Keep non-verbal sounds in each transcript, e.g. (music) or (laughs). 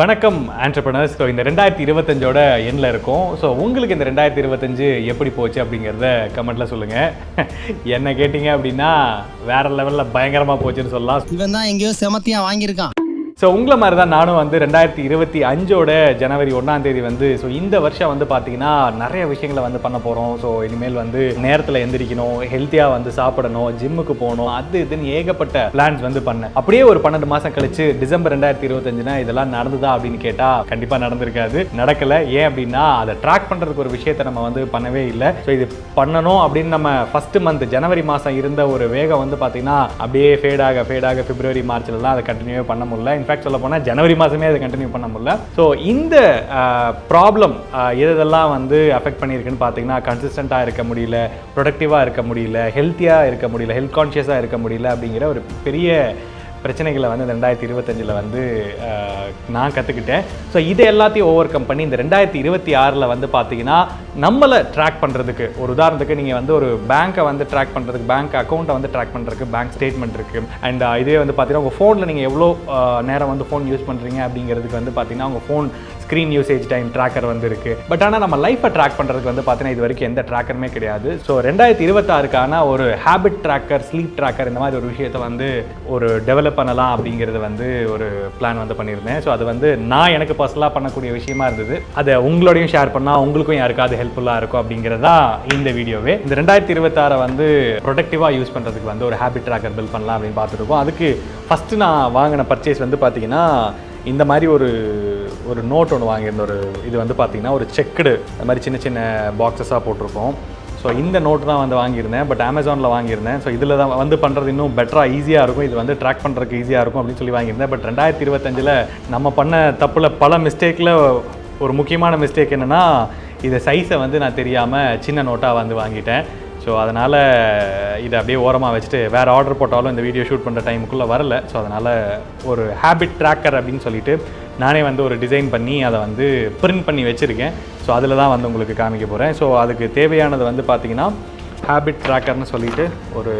வணக்கம் ஆண்டர்பனர்ஸ் ஸோ இந்த ரெண்டாயிரத்தி இருபத்தஞ்சோட எண்ணில் இருக்கும். ஸோ உங்களுக்கு இந்த ரெண்டாயிரத்தி இருபத்தஞ்சு எப்படி போச்சு அப்படிங்கிறத கமெண்ட்டில் சொல்லுங்கள் (laughs) என்ன கேட்டிங்க அப்படின்னா வேற லெவலில் பயங்கரமாக போச்சுன்னு சொல்லலாம். இவன் தான் எங்கேயோ செமத்தியா வாங்கியிருக்கான். ஸோ உங்களை மாதிரி தான் நானும் வந்து ரெண்டாயிரத்தி இருபத்தி அஞ்சோட ஜனவரி ஒன்றாம் தேதி வந்து ஸோ இந்த வருஷம் வந்து பார்த்தீங்கன்னா நிறைய விஷயங்களை வந்து பண்ண போகிறோம் ஸோ இனிமேல் வந்து நேரத்தில் எந்திரிக்கணும் ஹெல்த்தியாக வந்து சாப்பிடணும் ஜிம்முக்கு போகணும் அது இதுன்னு ஏகப்பட்ட பிளான்ஸ் வந்து பண்ணேன். அப்படியே ஒரு பன்னெண்டு மாதம் கழிச்சு டிசம்பர் ரெண்டாயிரத்தி இருபத்தஞ்சுனா இதெல்லாம் நடந்ததா அப்படின்னு கேட்டால் கண்டிப்பாக நடந்திருக்காது. நடக்கலை. ஏன் அப்படின்னா அதை ட்ராக் பண்ணுறதுக்கு ஒரு விஷயத்தை நம்ம வந்து பண்ணவே இல்லை. ஸோ இது பண்ணணும் அப்படின்னு நம்ம ஃபஸ்ட்டு மந்த் ஜனவரி மாதம் இருந்த ஒரு வேகம் வந்து பார்த்தீங்கன்னா அப்படியே ஃபேடாக ஃபேடாக பிப்ரவரி மார்ச்லலாம் அதை கண்டினியூ பண்ண முடியல. இன்ஃபேக்ட் சொல்ல போனால் ஜனவரி மாதமே அதை கண்டினியூ பண்ண முடியல. ஸோ இந்த ப்ராப்ளம் இதெல்லாம் வந்து அஃபெக்ட் பண்ணியிருக்குன்னு பார்த்தீங்கன்னா கன்சிஸ்டண்ட்டாக இருக்க முடியல ப்ரொடக்டிவாக இருக்க முடியல ஹெல்த்தியாக இருக்க முடியல ஹெல்த் கான்ஷியஸாக இருக்க முடியல அப்படிங்கிற ஒரு பெரிய பிரச்சனைகளை வந்து இந்த ரெண்டாயிரத்தி இருபத்தஞ்சில் வந்து நான் கற்றுக்கிட்டேன் ஸோ இதை எல்லாத்தையும் ஓவர் கம் பண்ணி இந்த ரெண்டாயிரத்தி இருபத்தி ஆறில் வந்து பார்த்தீங்கன்னா நம்மளை ட்ராக் பண்ணுறதுக்கு ஒரு உதாரணத்துக்கு நீங்கள் வந்து ஒரு பேங்க்கை வந்து ட்ராக் பண்ணுறதுக்கு பேங்க் அக்கௌண்ட்டை வந்து ட்ராக் பண்ணுறதுக்கு பேங்க் ஸ்டேட்மெண்ட் இருக்குது அண்ட் இதே வந்து பார்த்தீங்கன்னா உங்கள் ஃபோனில் நீங்கள் எவ்வளோ நேரம் வந்து ஃபோன் யூஸ் பண்ணுறீங்க அப்படிங்கிறதுக்கு வந்து பார்த்தீங்கன்னா உங்கள் phone screen usage time tracker வந்துருக்கு. பட் ஆனால் நம்ம லைஃப்பை ட்ராக் பண்ணுறதுக்கு வந்து பார்த்தீங்கன்னா இது வரைக்கும் எந்த ட்ராக்கருமே கிடையாது. ஸோ ரெண்டாயிரத்தி இருபத்தாறுக்கான ஒரு ஹேபிட் ட்ராக்கர் ஸ்லீப் ட்ராக்கர் இந்த மாதிரி ஒரு விஷயத்தை வந்து ஒரு டெவலப் பண்ணலாம் அப்படிங்கிறது வந்து ஒரு பிளான் வந்து பண்ணியிருந்தேன். ஸோ அது வந்து நான் எனக்கு பர்சனலாக பண்ணக்கூடிய விஷயமா இருந்தது. அதை உங்களோடையும் ஷேர் பண்ணால் உங்களுக்கும் யாருக்காவது ஹெல்ப்ஃபுல்லாக இருக்கும் அப்படிங்கிறதா இந்த வீடியோவே. இந்த ரெண்டாயிரத்தி இருபத்தாறை வந்து ப்ரொடக்டிவாக யூஸ் பண்ணுறதுக்கு வந்து ஒரு ஹேபிட் ட்ராக்கர் பில்ட் பண்ணலாம் அப்படின்னு பார்த்துருக்கோம். அதுக்கு ஃபஸ்ட்டு நான் வாங்கின பர்ச்சேஸ் வந்து பார்த்தீங்கன்னா இந்த மாதிரி ஒரு ஒரு நோட் ஒன்று வாங்கியிருந்த ஒரு இது வந்து பார்த்தீங்கன்னா ஒரு செக்குடு அது மாதிரி சின்ன சின்ன பாக்ஸஸாக போட்டிருக்கோம் ஸோ இந்த நோட் தான் வந்து வாங்கியிருந்தேன். பட் அமேசானில் வாங்கியிருந்தேன். ஸோ இதில் தான் வந்து பண்ணுறது இன்னும் பெட்டராக ஈஸியாக இருக்கும். இது வந்து ட்ராக் பண்ணுறதுக்கு ஈஸியாக இருக்கும் அப்படின்னு சொல்லி வாங்கியிருந்தேன். பட் ரெண்டாயிரத்தி இருபத்தஞ்சில் நம்ம பண்ண தப்பில் பல மிஸ்டேக்கில் ஒரு முக்கியமான மிஸ்டேக் என்னென்னா இதை சைஸை வந்து நான் தெரியாமல் சின்ன நோட்டாக வந்து வாங்கிட்டேன். ஸோ அதனால் இதை அப்படியே ஓரமாக வச்சுட்டு வேறு ஆர்டர் போட்டாலும் இந்த வீடியோ ஷூட் பண்ணுற டைமுக்குள்ளே வரல. ஸோ அதனால் ஒரு ஹேபிட் ட்ராக்கர் அப்படின்னு சொல்லிட்டு நானே வந்து ஒரு டிசைன் பண்ணி அதை வந்து பிரிண்ட் பண்ணி வச்சுருக்கேன். ஸோ அதில் தான் வந்து உங்களுக்கு காமிக்க போகிறேன் ஸோ அதுக்கு தேவையானது வந்து பார்த்தீங்கன்னா ஹேபிட் ட்ராக்கர்னு சொல்லிட்டு ஒரு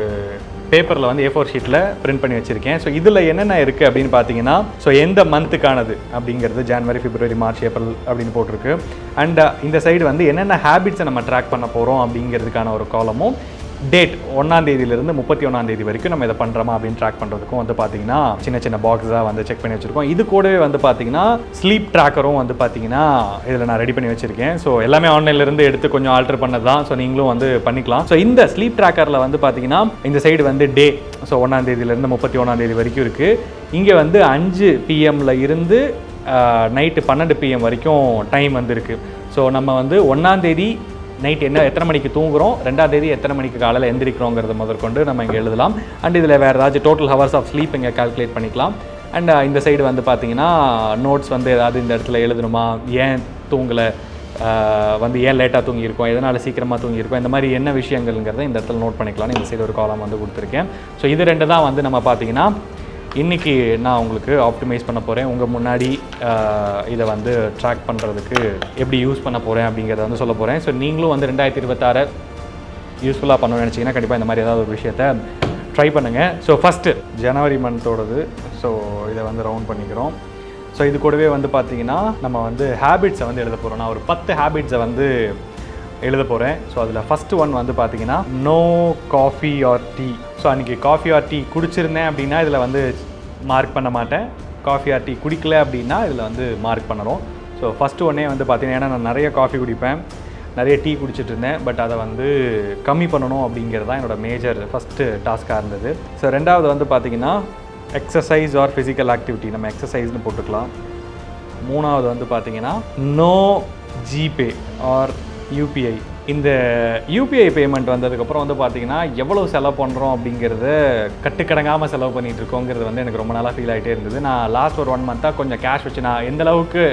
பேப்பரில் வந்து ஏ ஃபோர் ஷீட்டில் பிரிண்ட் பண்ணி வச்சுருக்கேன். ஸோ இதில் என்னென்ன இருக்குது அப்படின்னு பார்த்தீங்கன்னா ஸோ எந்த மந்த்துக்கானது அப்படிங்கிறது ஜான்வரி பிப்ரவரி மார்ச் ஏப்ரல் அப்படின்னு போட்டிருக்கு. அண்ட் uh, இந்த சைடு வந்து என்னென்ன ஹேபிட்ஸை நம்ம ட்ராக் பண்ண போகிறோம் அப்படிங்கிறதுக்கான ஒரு காலமும் டேட் ஒன்றாம் தேதியிலிருந்து முப்பத்தி ஒன்றாம் தேதி வரைக்கும் நம்ம இதை பண்ணுறோமா அப்படின்னு ட்ராக் பண்ணுறதுக்கும் வந்து பார்த்தீங்கன்னா சின்ன சின்ன பாக்ஸாக வந்து செக் பண்ணி வச்சுருக்கோம். இது கூடவே வந்து பார்த்தீங்கன்னா ஸ்லீப் ட்ராக்கரும் வந்து பார்த்தீங்கன்னா இதில் நான் ரெடி பண்ணி வச்சுருக்கேன். ஸோ எல்லாமே ஆன்லைன்லேருந்து எடுத்து கொஞ்சம் ஆல்டர் பண்ணது தான் ஸோ நீங்களும் வந்து பண்ணிக்கலாம். ஸோ இந்த ஸ்லீப் ட்ராக்கரில் வந்து பார்த்தீங்கன்னா இந்த சைடு வந்து டே ஸோ ஒன்றாம் தேதியிலேருந்து முப்பத்தி ஒன்றாம் தேதி வரைக்கும் இருக்குது இங்கே வந்து அஞ்சு பிஎம்மில் இருந்து நைட்டு பன்னெண்டு பிஎம் வரைக்கும் டைம் வந்துருக்கு ஸோ நம்ம வந்து ஒன்றாந்தேதி நைட் என்ன எத்தனை மணிக்கு தூங்குறோம் ரெண்டாம் தேதி எத்தனை மணிக்கு காலையில் எந்திரிக்கிறோங்கிறத முதற்கொண்டு நம்ம இங்கே எழுதலாம். அண்ட் இதில் வேறு ஏதாச்சும் டோட்டல் ஹவர்ஸ் ஆஃப் ஸ்லீப் இங்கே கால்குலேட் பண்ணிக்கலாம். அண்ட் uh, இந்த சைடு வந்து பார்த்தீங்கன்னா நோட்ஸ் வந்து ஏதாவது இந்த இடத்துல எழுதணுமா? ஏன் தூங்கலை? வந்து ஏன் லேட்டாக தூங்கியிருக்கோம்? எதனால் சீக்கிரமாக தூங்கியிருக்கோம்? இந்த மாதிரி என்ன விஷயங்கள்ங்கிறத இந்த இடத்துல நோட் பண்ணிக்கலாம்னு இந்த சைடு ஒரு காலம் வந்து கொடுத்துருக்கேன். ஸோ இது ரெண்டு தான் வந்து நம்ம பார்த்தீங்கன்னா இன்றைக்கி நான் உங்களுக்கு ஆப்டிமைஸ் பண்ண போகிறேன் உங்கள் முன்னாடி இதை வந்து ட்ராக் பண்ணுறதுக்கு எப்படி யூஸ் பண்ண போகிறேன் அப்படிங்கிறத வந்து சொல்ல போகிறேன் ஸோ நீங்களும் வந்து ரெண்டாயிரத்தி இருபத்தாறு யூஸ்ஃபுல்லாக பண்ணணும்னு நினச்சிங்கன்னா கண்டிப்பாக இந்த மாதிரி ஏதாவது ஒரு விஷயத்த ட்ரை பண்ணுங்கள் ஸோ ஃபஸ்ட்டு ஜனவரி மந்தோடது ஸோ இதை வந்து ரவுண்ட் பண்ணிக்கிறோம். ஸோ இது கூடவே வந்து பார்த்திங்கன்னா நம்ம வந்து ஹேபிட்ஸை வந்து எழுத போகிறோம் நான் ஒரு பத்து ஹேபிட்ஸை வந்து எழுத போகிறேன் ஸோ அதில் ஃபஸ்ட்டு ஒன் வந்து பார்த்தீங்கன்னா no coffee or tea so அன்றைக்கி காஃபி ஆர் டீ குடிச்சிருந்தேன் அப்படின்னா இதில் வந்து மார்க் பண்ண மாட்டேன். காஃபி ஆர் டீ குடிக்கல அப்படின்னா இதில் வந்து மார்க் பண்ணணும். ஸோ ஃபஸ்ட்டு ஒன்னே வந்து பார்த்தீங்கன்னா ஏன்னா நான் நிறைய காஃபி குடிப்பேன். நிறைய டீ குடிச்சிட்டு இருந்தேன். பட் அதை வந்து கம்மி பண்ணணும் அப்படிங்கிறது தான் என்னோட மேஜர் ஃபஸ்ட்டு டாஸ்க்காக இருந்தது. ஸோ ரெண்டாவது வந்து பார்த்தீங்கன்னா எக்ஸசைஸ் ஆர் ஃபிசிக்கல் ஆக்டிவிட்டி நம்ம எக்ஸசைஸ்னு போட்டுக்கலாம். மூணாவது வந்து பார்த்தீங்கன்னா நோ ஜிபே ஆர் யூபிஐ இந்த யூபிஐ பேமெண்ட் வந்ததுக்கப்புறம் வந்து பார்த்தீங்கன்னா எவ்வளோ செலவு பண்ணுறோம் அப்படிங்கிறத கட்டுக்கடங்காமல் செலவு பண்ணிகிட்டு இருக்கோங்கிறது வந்து எனக்கு ரொம்ப நாளாக ஃபீல் ஆகிட்டே இருந்தது. நான் லாஸ்ட் ஒரு ஒன் மந்த்தாக கொஞ்சம் கேஷ் வச்சு நான் எந்த அளவுக்கு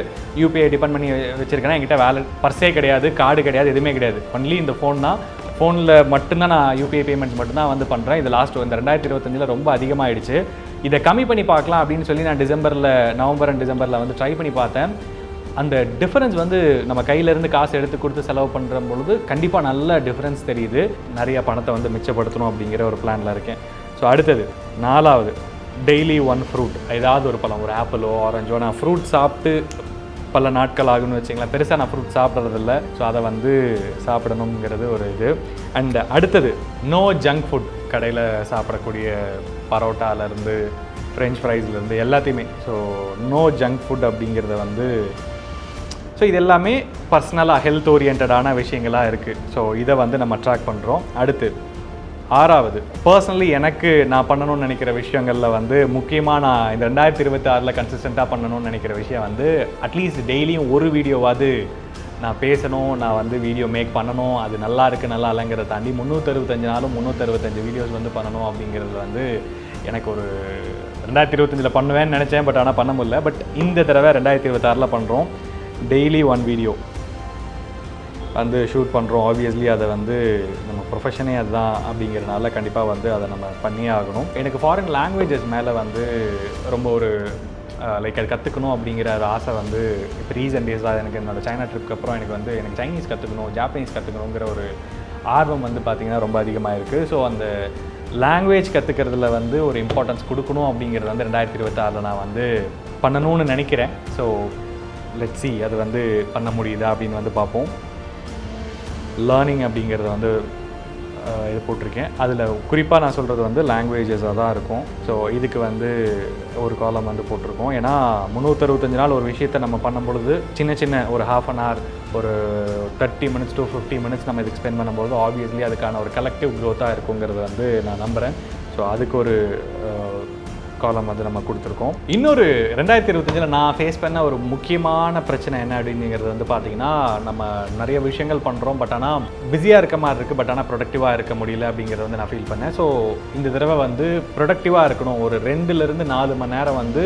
யூபிஐ டிபெண்ட் பண்ணி வச்சுருக்கேன்னா என்கிட்ட வேலட் பர்ஸே கிடையாது கார்டு கிடையாது எதுவுமே கிடையாது. ஒன்லி இந்த ஃபோன் தான். ஃபோனில் மட்டும்தான் நான் யூபிஐ பேமெண்ட்ஸ் மட்டும்தான் வந்து பண்ணுறேன் இது லாஸ்ட் இந்த ரெண்டாயிரத்தி இருபத்தஞ்சில் ரொம்ப அதிகமாகிடுச்சு இதை கம்மி பண்ணி பார்க்கலாம் அப்படின்னு சொல்லி நான் டிசம்பரில் நவம்பர் அண்ட் டிசம்பரில் வந்து ட்ரை பண்ணி பார்த்தேன். அந்த டிஃபரன்ஸ் வந்து நம்ம கையிலேருந்து காசு எடுத்து கொடுத்து செலவு பண்ணுற பொழுது கண்டிப்பாக நல்ல டிஃபரன்ஸ் தெரியுது. நிறைய பணத்தை வந்து மிச்சப்படுத்தணும் அப்படிங்கிற ஒரு பிளானில் இருக்கேன். ஸோ அடுத்தது நாலாவது டெய்லி ஒன் ஃப்ரூட் ஏதாவது ஒரு பழம் ஒரு ஆப்பிளோ ஆரஞ்சோ நான் ஃப்ரூட் சாப்பிட்டு பல நாட்கள் ஆகும்னு வச்சிங்களேன். பெருசாக நான் ஃப்ரூட் சாப்பிட்றதில்ல. ஸோ அதை வந்து சாப்பிடணுங்கிறது ஒரு இது. அண்ட் அடுத்தது நோ ஜங்க் ஃபுட் கடையில் சாப்பிடக்கூடிய பரோட்டாலேருந்து ஃப்ரெஞ்ச் ஃப்ரைஸ்லேருந்து எல்லாத்தையுமே. ஸோ நோ ஜங்க் ஃபுட் அப்படிங்கிறத வந்து ஸோ இது எல்லாமே பர்சனலாக ஹெல்த் ஓரியன்டான விஷயங்களாக இருக்குது ஸோ இதை வந்து நம்ம ட்ராக் பண்ணுறோம் அடுத்து ஆறாவது. பர்சனலி எனக்கு நான் பண்ணணும்னு நினைக்கிற விஷயங்களில் வந்து முக்கியமாக நான் இந்த ரெண்டாயிரத்தி இருபத்தி ஆறில் கன்சிஸ்டண்ட்டாக பண்ணணும்னு நினைக்கிற விஷயம் வந்து அட்லீஸ்ட் டெய்லியும் ஒரு வீடியோவாவது நான் பேசணும் நான் வந்து வீடியோ மேக் பண்ணணும் அது நல்லா இருக்குது நல்லா இல்லைங்கிறத தாண்டி முந்நூற்றறுபத்தஞ்சு நாளும் முந்நூற்றறுபத்தஞ்சு வீடியோஸ் வந்து பண்ணணும் அப்படிங்கிறது வந்து எனக்கு ஒரு ரெண்டாயிரத்தி இருபத்தஞ்சில் பண்ணுவேன்னு நினச்சேன் பட் ஆனால் பண்ண முடியல. பட் இந்த தடவை ரெண்டாயிரத்தி இருபத்தாறில் பண்ணுறோம் டெய்லி ஒன் வீடியோ வந்து ஷூட் பண்ணுறோம் ஆப்வியஸ்லி அதை வந்து நம்ம ப்ரொஃபஷனே அதுதான் அப்படிங்கிறனால கண்டிப்பாக வந்து அதை நம்ம பண்ணியே ஆகணும். எனக்கு ஃபாரின் லாங்குவேஜஸ் மேலே வந்து ரொம்ப ஒரு லைக் அது கற்றுக்கணும் அப்படிங்கிற ஒரு ஆசை வந்து இப்போ ரீசன்ட் டேஸாக எனக்கு என்னோடய சைனா ட்ரிப்க்கு அப்புறம் எனக்கு வந்து எனக்கு சைனீஸ் கற்றுக்கணும் ஜாப்பனீஸ் கற்றுக்கணுங்கிற ஒரு ஆர்வம் வந்து பார்த்திங்கன்னா ரொம்ப அதிகமாக இருக்குது ஸோ அந்த லாங்குவேஜ் கற்றுக்கிறதுல வந்து ஒரு இம்பார்ட்டன்ஸ் கொடுக்கணும் அப்படிங்கிறது வந்து ரெண்டாயிரத்தி இருபத்தாறில் நான் வந்து பண்ணணும்னு நினைக்கிறேன். ஸோ லெட் சி அது வந்து பண்ண முடியுதா அப்படின்னு வந்து பார்ப்போம். லேர்னிங் அப்படிங்கிறத வந்து இது போட்டிருக்கேன். அதில் குறிப்பாக நான் சொல்கிறது வந்து லாங்குவேஜஸாக தான் இருக்கும். ஸோ இதுக்கு வந்து ஒரு காலம் வந்து போட்டிருக்கோம். ஏன்னா முந்நூற்றறுபத்தஞ்சு நாள் ஒரு விஷயத்தை நம்ம பண்ணும் பொழுது சின்ன சின்ன ஒரு ஹாஃப் அன் ஹவர் ஒரு thirty minutes to fifty minutes நம்ம இதுக்கு ஸ்பெண்ட் பண்ணும்போது ஆப்வியஸ்லி அதுக்கான ஒரு கலெக்டிவ் க்ரோத்தாக இருக்குங்கிறது வந்து நான் நம்புகிறேன் ஸோ அதுக்கு ஒரு காலம் வந்து நம்ம கொடுத்துருக்கோம். இன்னொரு ரெண்டாயிரத்தி இருபத்தஞ்சில் நான் ஃபேஸ் பண்ண ஒரு முக்கியமான பிரச்சனை என்ன அப்படிங்கிறது வந்து பார்த்தீங்கன்னா நம்ம நிறைய விஷயங்கள் பண்ணுறோம் பட் ஆனால் பிஸியாக இருக்க மாதிரி இருக்குது பட் ஆனால் ப்ரொடக்டிவாக இருக்க முடியல அப்படிங்கிறத வந்து நான் ஃபீல் பண்ணேன். ஸோ இந்த தடவை வந்து ப்ரொடக்டிவாக இருக்கணும். ஒரு ரெண்டுலேருந்து நாலு மணி நேரம் வந்து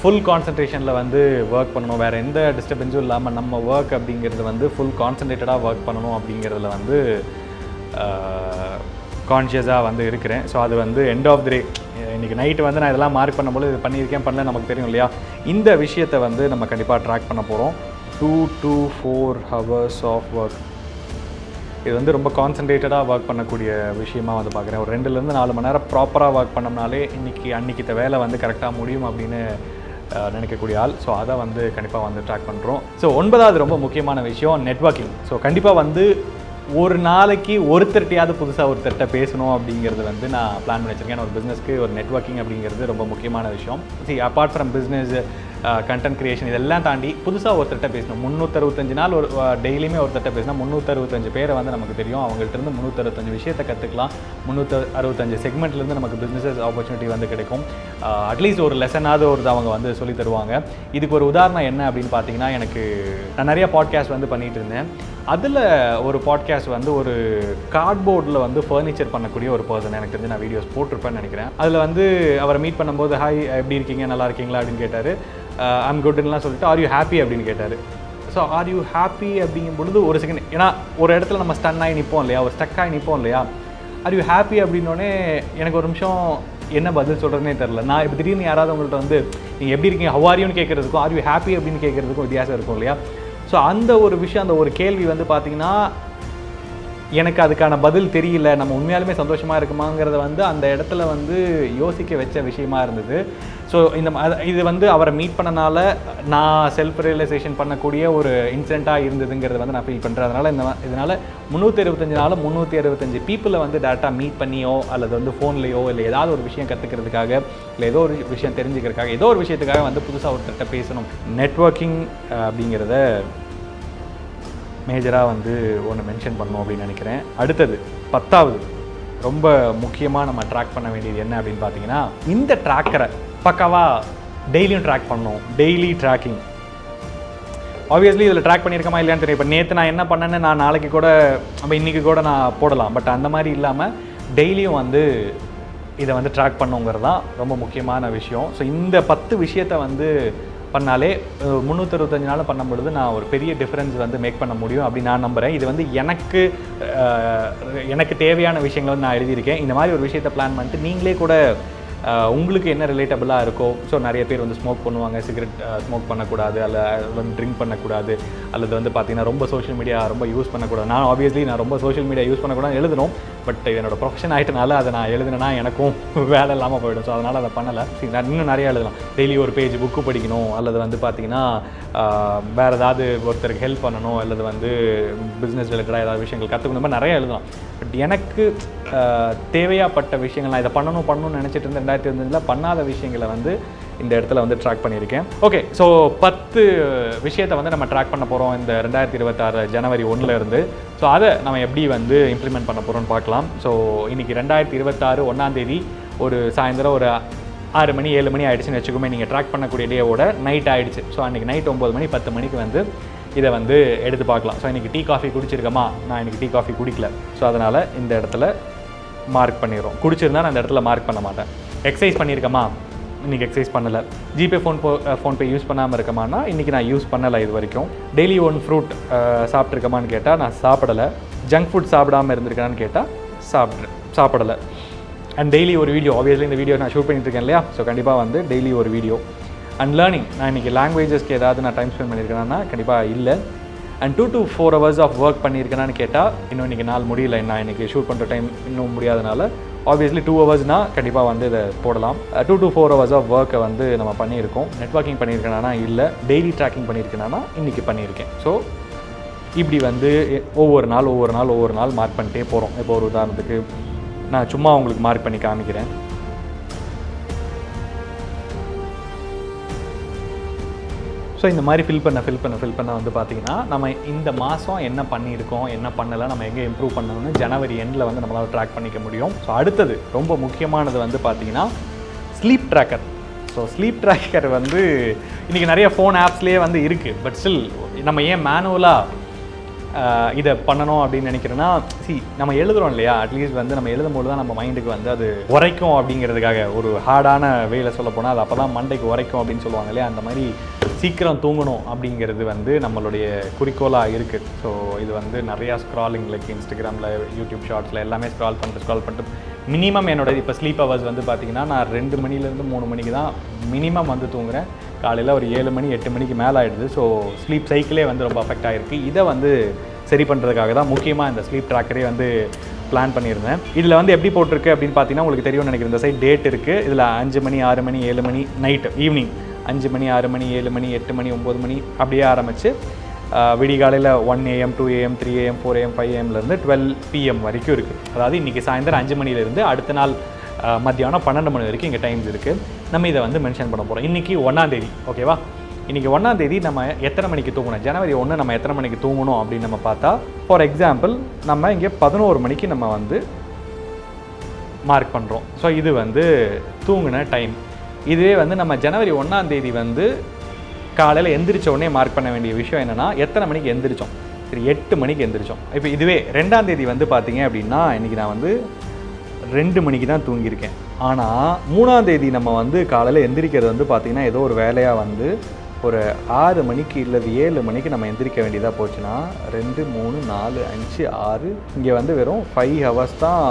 ஃபுல் கான்சன்ட்ரேஷனில் வந்து ஒர்க் பண்ணணும். வேறு எந்த டிஸ்டர்பன்ஸும் இல்லாமல் நம்ம ஒர்க் அப்படிங்கிறது வந்து ஃபுல் கான்சன்ட்ரேட்டடாக ஒர்க் பண்ணணும் அப்படிங்கிறதுல வந்து கான்ஷியஸாக வந்து இருக்கிறேன். ஸோ அது வந்து எண்ட் ஆஃப் தி டே இன்றைக்கி நைட்டு வந்து நான் இதெல்லாம் மார்க் பண்ணும்போது இது பண்ணியிருக்கேன் பண்ணல நமக்கு தெரியும் இல்லையா? இந்த விஷயத்தை வந்து நம்ம கண்டிப்பாக ட்ராக் பண்ண போகிறோம் two to four hours of work இது வந்து ரொம்ப கான்சன்ட்ரேட்டடாக ஒர்க் பண்ணக்கூடிய விஷயமா வந்து பார்க்குறேன். ஒரு ரெண்டுலேருந்து நாலு மணி நேரம் ப்ராப்பராக ஒர்க் பண்ணோம்னாலே இன்றைக்கி அன்றைக்கி இந்த வேலை வந்து கரெக்டாக முடியும் அப்படின்னு நினைக்கக்கூடிய ஆள். ஸோ அதை வந்து கண்டிப்பாக வந்து ட்ராக் பண்ணுறோம் ஸோ ஒன்பதாவது ரொம்ப முக்கியமான விஷயம் நெட்வொர்க்கிங் ஸோ கண்டிப்பாக வந்து ஒரு நாளைக்கு ஒருத்தர்கிட்டயாவது புதுசாக ஒருத்தர்கிட்ட பேசணும் அப்படிங்கிறது வந்து நான் பிளான் பண்ணி வச்சுருக்கேன். ஒரு பிஸ்னஸ்க்கு ஒரு நெட்வொர்க்கிங் அப்படிங்கிறது ரொம்ப முக்கியமான விஷயம். See apart from business content creation இதெல்லாம் தாண்டி புதுசாக ஒருத்தர்கிட்ட பேசணும். முந்நூற்றறுபத்தஞ்சு நாள் ஒரு uh, டெய்லியுமே ஒருத்தர்கிட்ட பேசினா முந்நூற்றறுபத்தஞ்சு பேரை வந்து நமக்கு தெரியும். அவங்கள்ட்டருந்து முந்நூற்றறுபத்தஞ்சு விஷயத்தை கற்றுக்கலாம் முந்நூற்று அறுபத்தஞ்சு செக்மெண்ட்லேருந்து நமக்கு பிஸ்னஸஸ் ஆப்பர்ச்சுனிட்டி வந்து கிடைக்கும். Uh, அட்லீஸ்ட் ஒரு லெசனாவது ஒரு அவங்க வந்து சொல்லி தருவாங்க. இதுக்கு ஒரு உதாரணம் என்ன அப்படின்னு பார்த்தீங்கன்னா எனக்கு நான் நிறைய பாட்காஸ்ட் வந்து பண்ணிகிட்டு இருந்தேன். அதில் ஒரு பாட்காஸ்ட் வந்து ஒரு கார்ட்போர்டில் வந்து ஃபர்னிச்சர் பண்ணக்கூடிய ஒரு பர்சன் எனக்கு தெரிஞ்சு நான் வீடியோஸ் போட்டிருப்பேன்னு நினைக்கிறேன். அதில் வந்து அவரை மீட் பண்ணும்போது ஹாய் எப்படி இருக்கீங்க? நல்லா இருக்கீங்களா? அப்படின்னு கேட்டார். Uh, ஐம் குட்லாம் சொல்லிட்டு ஆர் யூ ஹாப்பி அப்படின்னு கேட்டார். ஸோ ஆர் யூ ஹாப்பி அப்படிங்கும் பொழுது ஒரு செகண்ட் ஏன்னா ஒரு இடத்துல நம்ம ஸ்டன் ஆகி நிற்போம் இல்லையா? ஒரு ஸ்டக் ஆகி நிற்போம் இல்லையா? ஆர் யூ ஹாப்பி அப்படின்னோடனே எனக்கு ஒரு நிமிஷம் என்ன பதில் சொல்கிறதுனே தெரில நான் இப்போ திடீர்னு யாராவது உங்கள்கிட்ட வந்து நீங்கள் எப்படி இருக்கீங்க? ஹவாரியும்னு கேட்குறதுக்கும் ஆர் யூ ஹாப்பி அப்படின்னு கேட்குறதுக்கும் வித்தியாசம் இருக்கும் இல்லையா? ஸோ அந்த ஒரு விஷயம் அந்த ஒரு கேள்வி வந்து பார்த்திங்கன்னா எனக்கு அதுக்கான பதில் தெரியல நம்ம உண்மையாலுமே சந்தோஷமாக இருக்குமாங்கிறத வந்து அந்த இடத்துல வந்து யோசிக்க வச்ச விஷயமா இருந்தது. ஸோ இந்த இது வந்து அவரை மீட் பண்ணனால நான் செல்ஃப் ரியலைசேஷன் பண்ணக்கூடிய ஒரு இன்சிடெண்ட்டாக இருந்ததுங்கிறத வந்து நான் ஃபீல் பண்ணுறேன் அதனால் இந்த இதனால் முந்நூற்றி அறுபத்தஞ்சு நாள் முந்நூற்றி அறுபத்தஞ்சு பீப்புளை வந்து டேரெக்டாக மீட் பண்ணியோ அல்லது வந்து ஃபோன்லேயோ இல்லை ஏதாவது ஒரு விஷயம் கற்றுக்கிறதுக்காக இல்லை ஏதோ ஒரு விஷயம் தெரிஞ்சுக்கிறதுக்காக ஏதோ ஒரு விஷயத்துக்காக வந்து புதுசாக ஒருத்தர்கிட்ட பேசணும். நெட்வொர்க்கிங் அப்படிங்கிறத மேஜராக வந்து ஒன்று மென்ஷன் பண்ணணும் அப்படின்னு நினைக்கிறேன். அடுத்தது பத்தாவது ரொம்ப முக்கியமாக நம்ம ட்ராக் பண்ண வேண்டியது என்ன அப்படின்னு பார்த்தீங்கன்னா இந்த ட்ராக்கரை பக்காவாக டெய்லியும் ட்ராக் பண்ணோம் டெய்லி ட்ராக்கிங் ஆப்வியஸ்லி இதில் ட்ராக் பண்ணியிருக்கமா இல்லையான்னு தெரியும். இப்போ நேற்று நான் என்ன பண்ணேன்னு நான் நாளைக்கு கூட நம்ம இன்றைக்கி கூட நான் போடலாம். பட் அந்த மாதிரி இல்லாமல் டெய்லியும் வந்து இதை வந்து ட்ராக் பண்ணுங்கிறது தான் ரொம்ப முக்கியமான விஷயம். ஸோ இந்த பத்து விஷயத்தை வந்து பண்ணாலே முந்நூற்றறுபத்தஞ்சு நாள் பண்ணும் பொழுது நான் ஒரு பெரிய டிஃப்ரென்ஸ் வந்து மேக் பண்ண முடியும் அப்படின்னு நான் நம்புகிறேன் இது வந்து எனக்கு எனக்கு தேவையான விஷயங்களை வந்து நான் எழுதியிருக்கேன். இந்த மாதிரி ஒரு விஷயத்தை பிளான் பண்ணிட்டு நீங்களே கூட உங்களுக்கு என்ன ரிலேட்டபிளாக இருக்கோ ஸோ நிறைய பேர் வந்து ஸ்மோக் பண்ணுவாங்க சிகரெட் ஸ்மோக் பண்ணக்கூடாது அல்ல வந்து ட்ரிங்க் பண்ணக்கூடாது அல்லது வந்து பார்த்திங்கன்னா ரொம்ப சோஷியல் மீடியா ரொம்ப யூஸ் பண்ணக்கூடாது. நான் ஆப்வியஸ்லி நான் ரொம்ப சோஷியல் மீடியா யூஸ் பண்ணக்கூடாது எழுதணும் பட் என்னோட ப்ரொஃபஷன் ஆகிட்டனால அதை நான் எழுதுனேன்னா எனக்கும் (laughs) வேலை இல்லாமல் போயிடும். ஸோ அதனால் அதை பண்ணலை. சரி நான் இன்னும் நிறைய எழுதலாம். டெய்லி ஒரு பேஜ் புக்கு படிக்கணும் அல்லது வந்து பார்த்திங்கன்னா வேறு ஏதாவது ஒருத்தருக்கு ஹெல்ப் பண்ணணும் அல்லது வந்து பிஸ்னஸ் ரிலேட்டடாக ஏதாவது விஷயங்கள் கற்றுக்கணும் நிறைய எழுதலாம். பட் எனக்கு தேவையாப்பட்ட விஷயங்கள் நான் இதை பண்ணணும் பண்ணணும்னு நினச்சிட்டு இருந்தேன் ரெண்டாயிரத்தி இருபத்தஞ்சில் பண்ணாத விஷயங்களை வந்து இந்த இடத்துல வந்து ட்ராக் பண்ணியிருக்கேன். ஓகே ஸோ பத்து விஷயத்தை வந்து நம்ம ட்ராக் பண்ண போகிறோம் இந்த ரெண்டாயிரத்தி இருபத்தாறு ஜனவரி ஒன்றில் இருந்து. ஸோ அதை நம்ம எப்படி வந்து இம்ப்ளிமெண்ட் பண்ண போகிறோம்னு பார்க்கலாம். ஸோ இன்றைக்கி ரெண்டாயிரத்தி இருபத்தாறு ஒன்றாந்தேதி ஒரு சாயந்தரம் ஒரு ஆறு மணி ஏழு மணி ஆகிடுச்சுன்னு வச்சுக்கோமே நீங்கள் ட்ராக் பண்ணக்கூடிய டேவோட நைட் ஆகிடுச்சு ஸோ அன்றைக்கி நைட் ஒம்பது மணி பத்து மணிக்கு வந்து இதை வந்து எடுத்து பார்க்கலாம். ஸோ இன்றைக்கி டீ காஃபி குடிச்சிருக்கமா? நான் இன்றைக்கி டீ காஃபி குடிக்கல. ஸோ அதனால் இந்த இடத்துல மார்க் பண்ணிடுறோம். குடிச்சிருந்தா நான் அந்த இடத்துல மார்க் பண்ண மாட்டேன். எக்ஸசைஸ் பண்ணியிருக்கமா இன்றைக்கி எக்ஸசைஸ் பண்ணலை. ஜிபே ஃபோன் போ ஃபோன்பே யூஸ் பண்ணாமல் இருக்கமானா இன்றைக்கி நான் யூஸ் பண்ணலை இது வரைக்கும். டெய்லி ஒன் ஃப்ரூட் சாப்பிட்ருக்கமான்னு கேட்டால் நான் சாப்பிடலை. ஜங்க் ஃபுட் சாப்பிடாம இருந்திருக்கேனான்னு கேட்டால் சாப்பிட்ரு சாப்பிடலை. அண்ட் டெய்லி ஒரு வீடியோ ஆப்வியஸ்லி இந்த வீடியோ நான் ஷூட் பண்ணிட்டு இருக்கேன் இல்லையா? ஸோ கண்டிப்பாக வந்து டெய்லி ஒரு வீடியோ அண்ட் லேர்னிங் நான் இன்றைக்கி லாங்குவேஜஸ்க்கு ஏதாவது நான் டைம் ஸ்பெண்ட் பண்ணியிருக்கேன்னா கண்டிப்பாக இல்லை. And two to four hours of work பண்ணியிருக்கேனான்னு கேட்டால் இன்னும் இன்றைக்கி நாள் முடியல நான் இன்றைக்கி ஷூட் பண்ணுற டைம் இன்னும் முடியாதனால ஆப்வியஸ்லி டூ ஹவர்ஸ்னால் கண்டிப்பாக வந்து இதை போடலாம். Two to four hours of ஒர்க்கை வந்து நம்ம பண்ணியிருக்கோம். நெட்வொர்க்கிங் பண்ணியிருக்கேனா இல்லை டெய்லி ட்ராக்கிங் பண்ணியிருக்கேனா இன்றைக்கி பண்ணியிருக்கேன். ஸோ இப்படி வந்து ஒவ்வொரு நாள் ஒவ்வொரு நாள் ஒவ்வொரு நாள் மார்க் பண்ணிட்டே போகிறோம் இப்போ ஒரு உதாரணத்துக்கு நான் சும்மா உங்களுக்கு மார்க் பண்ணி காமிக்கிறேன். ஸோ இந்த மாதிரி ஃபில் பண்ண ஃபில் பண்ண ஃபில் பண்ண வந்து பார்த்தீங்கன்னா நம்ம இந்த மாதம் என்ன பண்ணியிருக்கோம் என்ன பண்ணலை நம்ம எங்கே இம்ப்ரூவ் பண்ணணும்னு ஜனவரி எண்டில் வந்து நம்மளால் ட்ராக் பண்ணிக்க முடியும். ஸோ அடுத்தது ரொம்ப முக்கியமானது வந்து பார்த்தீங்கன்னா sleep tracker so sleep tracker வந்து இன்றைக்கி நிறைய ஃபோன் ஆப்ஸ்லேயே வந்து இருக்குது பட் ஸ்டில் நம்ம ஏன் மேனுவலாக இதை பண்ணணும் அப்படின்னு நினைக்கிறேன்னா சி நம்ம எழுதுறோம் இல்லையா? அட்லீஸ்ட் வந்து நம்ம எழுதும்போது தான் நம்ம மைண்டுக்கு வந்து அது உரைக்கும் அப்படிங்கிறதுக்காக. ஒரு ஹார்டான வேலை சொல்ல போனால் அது அப்போ தான் மண்டைக்கு உரைக்கும் அப்படின்னு சொல்லுவாங்க இல்லையா? அந்த மாதிரி சீக்கிரம் தூங்கணும் அப்படிங்கிறது வந்து நம்மளுடைய குறிக்கோளாக இருக்குது ஸோ இது வந்து நிறையா ஸ்க்ராலிங் லைக் இன்ஸ்டாகிராமில் யூடியூப் ஷார்ட்ஸில் எல்லாமே ஸ்க்ரால் பண்ணிட்டு ஸ்க்ரால் பண்ணிட்டு மினிமம் என்னோட இப்போ ஸ்லீப் ஹவர்ஸ் வந்து பார்த்திங்கன்னா நான் ரெண்டு மணிலேருந்து மூணு மணிக்கு தான் மினிமம் வந்து தூங்குறேன். காலையில் ஒரு ஏழு மணி எட்டு மணிக்கு மேலே ஆயிடுது. ஸோ ஸ்லீப் சைக்கிளே வந்து ரொம்ப அஃபெக்ட் ஆகிருக்கு இதை வந்து சரி பண்ணுறதுக்காக தான் முக்கியமாக இந்த ஸ்லீப் ட்ராக்கரே வந்து பிளான் பண்ணியிருந்தேன். இதில் வந்து எப்படி போட்டிருக்கு அப்படின்னு பார்த்தீங்கன்னா உங்களுக்கு தெரியும்னு நினைக்கிறேன். இந்த சைட் டேட் இருக்குது இதில் அஞ்சு மணி ஆறு மணி ஏழு மணி நைட்டு ஈவினிங் அஞ்சு மணி ஆறு மணி ஏழு மணி எட்டு மணி ஒம்பது மணி அப்படியே ஆரம்பித்து விடிகாலையில் one AM two AM three AM four AM five ஏஎம்லேருந்து twelve PM வரைக்கும் இருக்குது அதாவது இன்றைக்கி சாயந்தரம் அஞ்சு மணிலேருந்து அடுத்த நாள் மத்தியானம் பன்னெண்டு மணி வரைக்கும் இங்கே டைம்ஸ் இருக்குது நம்ம இதை வந்து மென்ஷன் பண்ண போகிறோம் இன்றைக்கி ஒன்றாந்தேதி ஓகேவா இன்றைக்கி ஒன்றாந்தேதி நம்ம எத்தனை மணிக்கு தூங்கணும்? ஜனவரி ஒன்று நம்ம எத்தனை மணிக்கு தூங்கணும் அப்படின்னு நம்ம பார்த்தா ஃபார் எக்ஸாம்பிள் நம்ம இங்கே பதினோரு மணிக்கு நம்ம வந்து மார்க் பண்ணுறோம் ஸோ இது வந்து தூங்கின டைம் இதுவே வந்து நம்ம ஜனவரி ஒன்றாந்தேதி வந்து காலையில் எந்திரிச்ச உடனே மார்க் பண்ண வேண்டிய விஷயம் என்னென்னா எத்தனை மணிக்கு எந்திரிச்சோம்? சரி எட்டு மணிக்கு எந்திரிச்சோம். இப்போ இதுவே ரெண்டாம் தேதி வந்து பார்த்தீங்க அப்படின்னா இன்றைக்கி நான் வந்து ரெண்டு மணிக்கு தான் தூங்கியிருக்கேன். ஆனால் மூணாம் தேதி நம்ம வந்து காலையில் எந்திரிக்கிறது வந்து பார்த்திங்கன்னா ஏதோ ஒரு வேலையாக வந்து ஒரு ஆறு மணிக்கு இல்லை ஏழு மணிக்கு நம்ம எந்திரிக்க வேண்டியதாக போச்சுன்னா ரெண்டு மூணு நாலு அஞ்சு ஆறு இங்கே வந்து வெறும் ஃபைவ் ஹவர்ஸ் தான்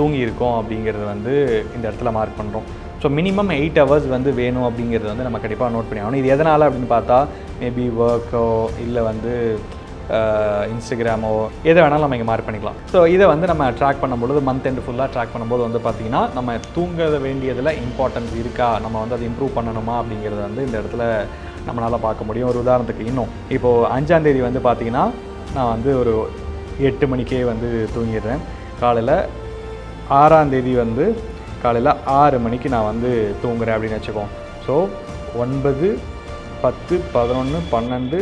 தூங்கியிருக்கோம் அப்படிங்கிறது வந்து இந்த இடத்துல மார்க் பண்ணுறோம் ஸோ மினிமம் எயிட் ஹவர்ஸ் வந்து வேணும் அப்படிங்கிறது வந்து நம்ம கண்டிப்பாக நோட் பண்ணி ஆகணும். இது எதனால் அப்படின்னு பார்த்தா மேபி ஒர்க்கோ இல்லை வந்து இன்ஸ்டாகிராமோ எதை வேணாலும் நம்ம இங்கே மார்க் பண்ணிக்கலாம். ஸோ இதை வந்து நம்ம ட்ராக் பண்ணும்பொழுது மந்த் எண்டு ஃபுல்லாக ட்ராக் பண்ணும்போது வந்து பார்த்திங்கன்னா நம்ம தூங்க வேண்டியதில் இம்பார்ட்டன்ஸ் இருக்கா? நம்ம வந்து அதை இம்ப்ரூவ் பண்ணணுமா? அப்படிங்கிறத வந்து இந்த இடத்துல நம்மளால் பார்க்க முடியும். ஒரு உதாரணத்துக்கு இன்னும். இப்போது அஞ்சாந்தேதி வந்து பார்த்திங்கன்னா நான் வந்து ஒரு எட்டு மணிக்கே வந்து தூங்கிடுறேன். காலையில் ஆறாந்தேதி வந்து காலையில் ஆறு மணிக்கு நான் வந்து தூங்குறேன் அப்படின்னு வச்சுக்கோம் ஸோ ஒன்பது பத்து பதினொன்று பன்னெண்டு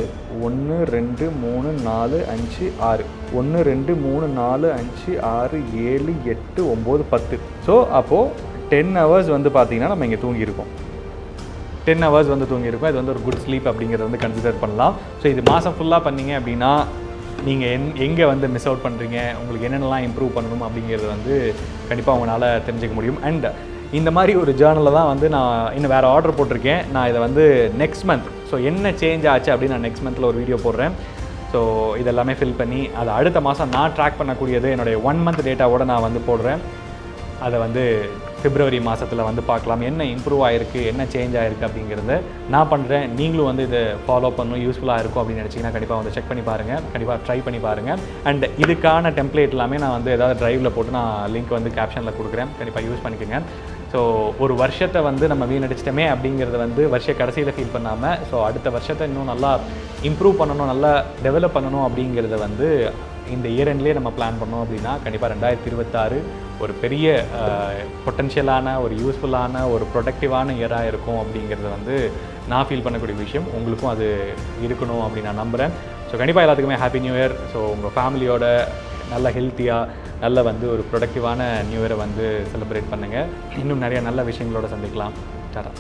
ஒன்று ரெண்டு மூணு நாலு அஞ்சு ஆறு. ஒன்று ரெண்டு மூணு நாலு அஞ்சு ஆறு ஏழு எட்டு ஒம்பது பத்து. ஸோ அப்போது டென் ஹவர்ஸ் வந்து பார்த்திங்கன்னா நம்ம இங்கே தூங்கியிருக்கோம். டென் ஹவர்ஸ் வந்து தூங்கியிருக்கோம். இது வந்து ஒரு குட் ஸ்லீப் அப்படிங்கிறத வந்து கன்சிடர் பண்ணலாம். ஸோ இது மாதம் ஃபுல்லாக பண்ணீங்க அப்படின்னா நீங்கள் என் எங்கே வந்து மிஸ் அவுட் பண்ணுறீங்க உங்களுக்கு என்னென்னலாம் இம்ப்ரூவ் பண்ணணும் அப்படிங்கிறது வந்து கண்டிப்பாக உங்களால் தெரிஞ்சுக்க முடியும். அண்ட் இந்த மாதிரி ஒரு ஜேர்னலில் தான் வந்து நான் இன்னும் வேறு ஆர்டர் போட்டிருக்கேன். நான் இதை வந்து நெக்ஸ்ட் மந்த் ஸோ என்ன சேஞ்ச் ஆச்சு அப்படின்னு நான் நெக்ஸ்ட் மந்தில் ஒரு வீடியோ போடுறேன். ஸோ இதெல்லாமே ஃபில் பண்ணி அதை அடுத்த மாதம் நான் ட்ராக் பண்ணக்கூடியது என்னுடைய ஒன் மந்த் டேட்டாவோடு நான் வந்து போடுறேன். அதை வந்து பிப்ரவரி மாதத்தில் வந்து பார்க்கலாம். என்ன இம்ப்ரூவ் ஆகிருக்கு என்ன சேஞ்ச் ஆகிருக்கு அப்படிங்கிறத நான் பண்ணுறேன் நீங்களும் வந்து இதை ஃபாலோ பண்ணணும் யூஸ்ஃபுல்லாக இருக்கும் அப்படின்னு நினச்சிங்கன்னா கண்டிப்பாக வந்து செக் பண்ணி பாருங்கள் கண்டிப்பாக ட்ரை பண்ணி பாருங்கள் அண்ட் இதுக்கான டெம்ப்ளேட் எல்லாமே நான் வந்து ஏதாவது ட்ரைவில் போட்டு நான் லிங்க் வந்து கேப்ஷனில் கொடுக்குறேன். கண்டிப்பாக யூஸ் பண்ணிக்கோங்க. ஸோ ஒரு வருஷத்தை வந்து நம்ம வீணடிச்சிட்டோமே அப்படிங்கிறத வந்து வருஷ கடைசியில் ஃபீல் பண்ணாமல் ஸோ அடுத்த வருஷத்தை இன்னும் நல்லா இம்ப்ரூவ் பண்ணணும் நல்லா டெவலப் பண்ணணும் அப்படிங்கிறத வந்து இந்த இயர் எண்ட்லேயே நம்ம பிளான் பண்ணோம் அப்படின்னா கண்டிப்பாக ரெண்டாயிரத்தி இருபத்தாறு ஒரு பெரிய பொட்டென்ஷியலான ஒரு யூஸ்ஃபுல்லான ஒரு ப்ரொடக்டிவான இயராக இருக்கும் அப்படிங்கிறத வந்து நான் ஃபீல் பண்ணக்கூடிய விஷயம். உங்களுக்கும் அது இருக்கணும் அப்படின்னு நான் நம்புகிறேன் ஸோ கண்டிப்பாக எல்லாத்துக்குமே ஹாப்பி நியூ இயர் ஸோ உங்கள் ஃபேமிலியோட நல்ல ஹெல்த்தியாக நல்ல வந்து ஒரு ப்ரொடக்டிவான நியூ இயரை வந்து செலிப்ரேட் பண்ணுங்கள் இன்னும் நிறைய நல்ல விஷயங்களோட சந்திக்கலாம். டாடா.